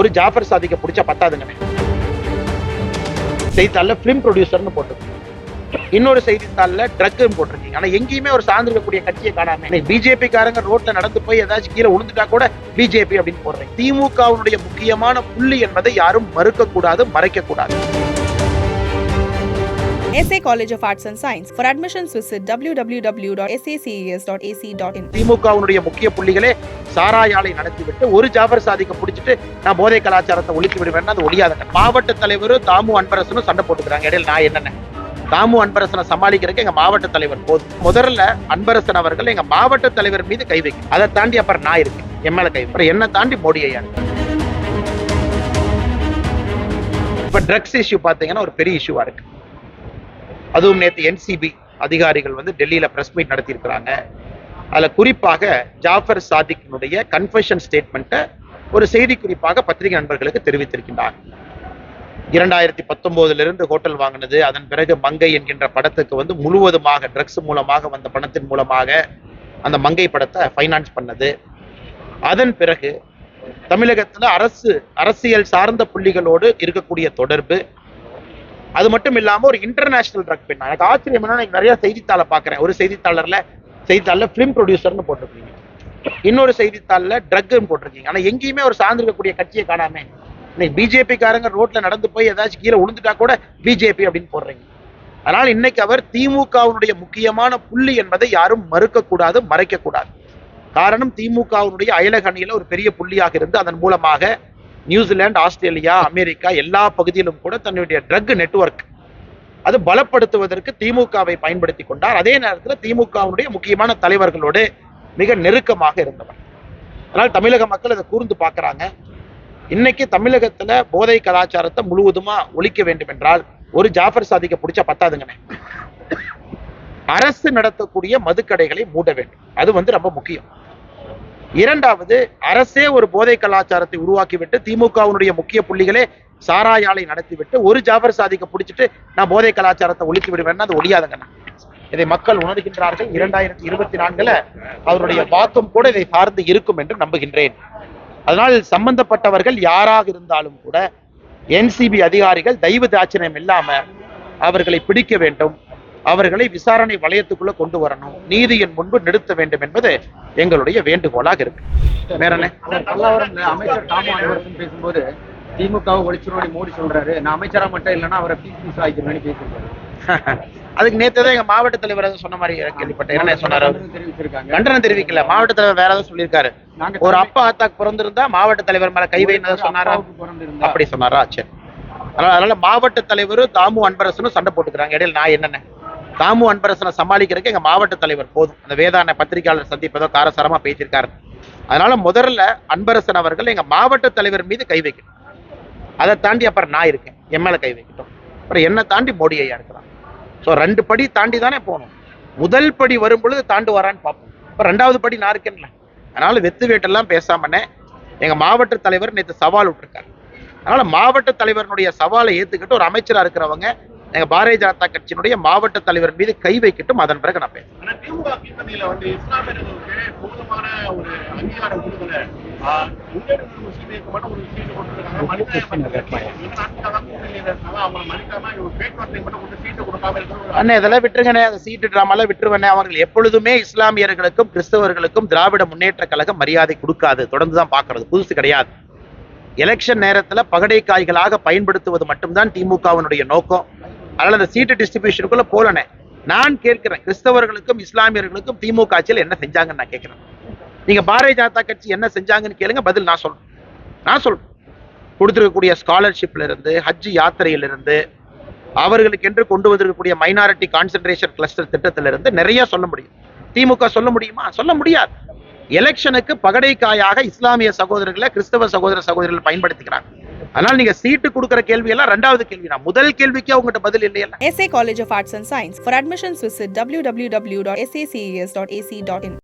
ஒரு ஜாஃபர் சாதிக்க பிடிச்ச பத்தாதுங்கண்ணே. செய்தித்தாளில் ஃபிலிம் ப்ரொடியூசர்னு போட்டு இன்னொரு செய்தித்தாளில் ட்ரக்குன்னு போட்டிருக்கீங்க. ஆனா எங்கேயுமே ஒரு சார்ந்திருக்கக்கூடிய கட்சியை காணாம. பிஜேபி காரங்க ரோட்ல நடந்து போய் ஏதாச்சும் கீழே விழுந்துட்டா கூட பிஜேபி அப்படின்னு போடுறேன் திமுகவினுடைய முக்கியமான புள்ளி என்பதை யாரும் மறுக்க college of arts and science of Arts and Science. Dot AC dot in திமுகவினுடைய முக்கிய புள்ளிகளே சாராயாலை நடத்திவிட்டு ஒரு ஜாபர் சாதிக்க பிடிச்சிட்டு நான் போதை கலாச்சாரத்தை ஒழித்து விடுவேன் அது ஒழியாத மாவட்ட தலைவர் தாமு அன்பரசனும் சண்டை போட்டுக்கிறாங்க. இடையில நான் என்னென்ன? தாமு அன்பரசனை சமாளிக்கிறதுக்கு எங்க மாவட்ட தலைவர் போதும். முதல்ல அன்பரசன் அவர்கள் எங்க மாவட்ட தலைவர் மீது கை வைக்கும். அதை தாண்டி அப்புறம் நான் இருக்கேன். என் மேல கை அப்புறம் என்ன தாண்டி மோடி ஐயா இப்ப ட்ரக்ஸ் இஷ்யூ பாத்தீங்கன்னா ஒரு பெரிய இஷ்யூவா இருக்கு. அதுவும் நேற்று என்சிபி அதிகாரிகள் வந்து டெல்லியில் பிரஸ் மீட் நடத்தியிருக்கிறாங்க. அதில் குறிப்பாக ஜாஃபர் சாதிக்கினுடைய கன்ஃபெஷன் ஸ்டேட்மெண்ட்டை ஒரு செய்தி குறிப்பாக பத்திரிகை நண்பர்களுக்கு தெரிவித்திருக்கின்றார். இரண்டாயிரத்தி பத்தொன்பதுலேருந்து ஹோட்டல் வாங்கினது அதன் பிறகு மங்கை என்கின்ற படத்துக்கு வந்து முழுவதுமாக ட்ரக்ஸ் மூலமாக வந்த பணத்தின் மூலமாக அந்த மங்கை படத்தை ஃபைனான்ஸ் பண்ணது. அதன் பிறகு தமிழகத்தில் அரசு அரசியல் சார்ந்த புள்ளிகளோடு இருக்கக்கூடிய தொடர்பு அது மட்டும் இல்லாம ஒரு இன்டர்நேஷனல் ட்ரக் பெண். எனக்கு ஆச்சரியம் என்னன்னா எனக்கு நிறைய செய்தித்தாளை பாக்குறேன் ஒரு செய்தித்தாளர்ல செய்தித்தாளில் ஃபிலிம் ப்ரொடியூசர்னு போட்டிருக்கீங்க. இன்னொரு செய்தித்தாள்ல ட்ரக்குன்னு போட்டிருக்கீங்க. ஆனா எங்கேயுமே ஒரு சார்ந்திருக்கக்கூடிய கட்சியை காணாமே. இன்னைக்கு பிஜேபிக்காரங்க ரோட்ல நடந்து போய் ஏதாச்சும் கீழே விழுந்துட்டா கூட பிஜேபி அப்படின்னு போடுறீங்க. அதனால இன்னைக்கு அவர் திமுகவினுடைய முக்கியமான புள்ளி என்பதை யாரும் மறுக்கக்கூடாது மறைக்கக்கூடாது. காரணம் திமுகவினுடைய அயலகணியில் ஒரு பெரிய புள்ளியாக இருந்து அதன் மூலமாக நியூசிலாந்து ஆஸ்திரேலியா அமெரிக்கா எல்லா பகுதியிலும் கூட தன்னுடைய ட்ரக் நெட்ஒர்க் அது பலப்படுத்துவதற்கு திமுகவை பயன்படுத்தி கொண்டார். அதே நேரத்தில் திமுகவுடைய முக்கியமான தலைவர்களோடு மிக நெருக்கமாக இருந்தவர். அதனால் தமிழக மக்கள் அதை கூர்ந்து பார்க்குறாங்க. இன்னைக்கு தமிழகத்துல போதை கலாச்சாரத்தை முழுவதுமா ஒழிக்க வேண்டும் என்றால் ஒரு ஜாஃபர் சாதிக்க பிடிச்சா பத்தாதுங்கண்ணே. அரசு நடத்தக்கூடிய மதுக்கடைகளை மூட வேண்டும். அது வந்து ரொம்ப முக்கியம். இரண்டாவது அரசே ஒரு போதை கலாச்சாரத்தை உருவாக்கிவிட்டு திமுகவினுடைய முக்கிய புள்ளிகளே சாராயாலை நடத்திவிட்டு ஒரு ஜாபர் சாதிக்க பிடிச்சிட்டு நான் போதை கலாச்சாரத்தை ஒழித்து விடுவேன் அது ஒழியாதுங்கண்ணா இதை மக்கள் உணர்கின்றார்கள். இரண்டாயிரத்தி இருபத்தி நான்குல அவருடைய பாத்தும் கூட இதை சார்ந்து இருக்கும் என்று நம்புகின்றேன். அதனால் சம்பந்தப்பட்டவர்கள் யாராக இருந்தாலும் கூட என்சிபி அதிகாரிகள் தெய்வ தாட்சியம் இல்லாம அவர்களை பிடிக்க வேண்டும். அவர்களை விசாரணை வளையத்துக்குள்ள கொண்டு வரணும். நீதியின் முன்பு நிறுத்த வேண்டும் என்பது எங்களுடைய வேண்டுகோளாக இருக்கு. வேற அமைச்சர் பேசும்போது திமுகவை ஒழிச்சிருவோம் மோடி சொல்றாரு. நான் அமைச்சரா மட்டும் இல்லைன்னா அவரை பீஸ் பீஸ் ஆகிக்கிறேன்னு பேசியிருக்காரு. அதுக்கு நேத்து தான் எங்க மாவட்ட தலைவர் சொன்ன மாதிரி கேள்விப்பட்டேன். என்ன சொன்னாரு? கண்டனம் தெரிவிக்கல. மாவட்ட தலைவர் வேற ஏதாவது சொல்லியிருக்காரு. ஒரு அப்பா அத்தாக்கு பிறந்திருந்தா மாவட்ட தலைவர் மேல கை வைன்னு சொன்னாரா? அப்படி சொன்னாரா? சரி. அதனால அதனால மாவட்ட தலைவர் தாமு அன்பரசனும் சண்டை போட்டுக்கிறாங்க. இடையில நான் என்னென்ன? தாமு அன்பரசனை சமாளிக்கிறதுக்கு எங்க மாவட்ட தலைவர் போதும். அந்த வேதான பத்திரிகையாளர் சந்திப்பதோ காரசாரமாக பேசியிருக்காரு. அதனால முதல்ல அன்பரசன் அவர்கள் எங்க மாவட்ட தலைவர் மீது கை வைக்கணும் அதை தாண்டி அப்புறம் நான் இருக்கேன். என் மேல கை வைக்கட்டும். அப்புறம் என்ன தாண்டி மோடி ஐயா இருக்கிறான் ஸோ ரெண்டு படி தாண்டி தானே போகணும். முதல் படி வரும் பொழுது தாண்டு வரான்னு பார்ப்போம். இப்போ ரெண்டாவது படி நான் இருக்கேன்ல. அதனால வெத்து வேட்டெல்லாம் பேசாமனே எங்க மாவட்ட தலைவர் நேற்று சவால் விட்டுருக்காரு. அதனால மாவட்ட தலைவருடைய சவாலை ஏத்துக்கிட்டு ஒரு அமைச்சரா இருக்கிறவங்க எங்க பாரதிய ஜனதா கட்சியினுடைய மாவட்ட தலைவர் மீது கை வைக்கட்டும் அதன் பிறகு நான் அண்ணே இதெல்லாம் விட்டுருங்கண்ணே. அந்த சீட்டு டிராமால விட்டுருவண்ணே. அவர்கள் எப்பொழுதுமே இஸ்லாமியர்களுக்கும் கிறிஸ்தவர்களுக்கும் திராவிட முன்னேற்ற கழகம் மரியாதை கொடுக்காது. தொடர்ந்து தான் பார்க்கிறது. புதுசு கிடையாது. எலெக்ஷன் நேரத்துல பகடை காய்களாக பயன்படுத்துவது மட்டும்தான் திமுகவினுடைய நோக்கம். அதனால அந்த சீட்டு டிஸ்ட்ரிபியூஷனுக்குள்ள போலனே. நான் கேட்கிறேன் கிறிஸ்தவர்களுக்கும் இஸ்லாமியர்களுக்கும் திமுக ஆட்சியில் என்ன செஞ்சாங்கன்னு நான் கேட்கிறேன். நீங்க பாரதிய ஜனதா கட்சி என்ன செஞ்சாங்கன்னு கேளுங்க பதில் நான் சொல்றேன். நான் சொல்றேன். கொடுத்துருக்கக்கூடிய ஸ்காலர்ஷிப்ல இருந்து ஹஜ் யாத்திரையிலிருந்து அவர்களுக்கு என்று கொண்டு வந்திருக்கக்கூடிய மைனாரிட்டி கான்சென்ட்ரேஷன் கிளஸ்டர் திட்டத்திலிருந்து நிறைய சொல்ல முடியும். திமுக சொல்ல முடியுமா? சொல்ல முடியாது. எலெக்ஷனுக்கு பகடைக்காயாக இஸ்லாமிய சகோதரர்களை கிறிஸ்தவ சகோதர சகோதரிகள் பயன்படுத்திக்கிறாங்க. அதனால நீங்க சீட்டு கொடுக்கற கேள்வி எல்லாம் ரெண்டாவது கேள்வி நான் முதல் கேள்விக்கு அவங்ககிட்ட பதில் இல்லையா SA college of arts and science for admissions visit W W W dot SACS dot AC dot in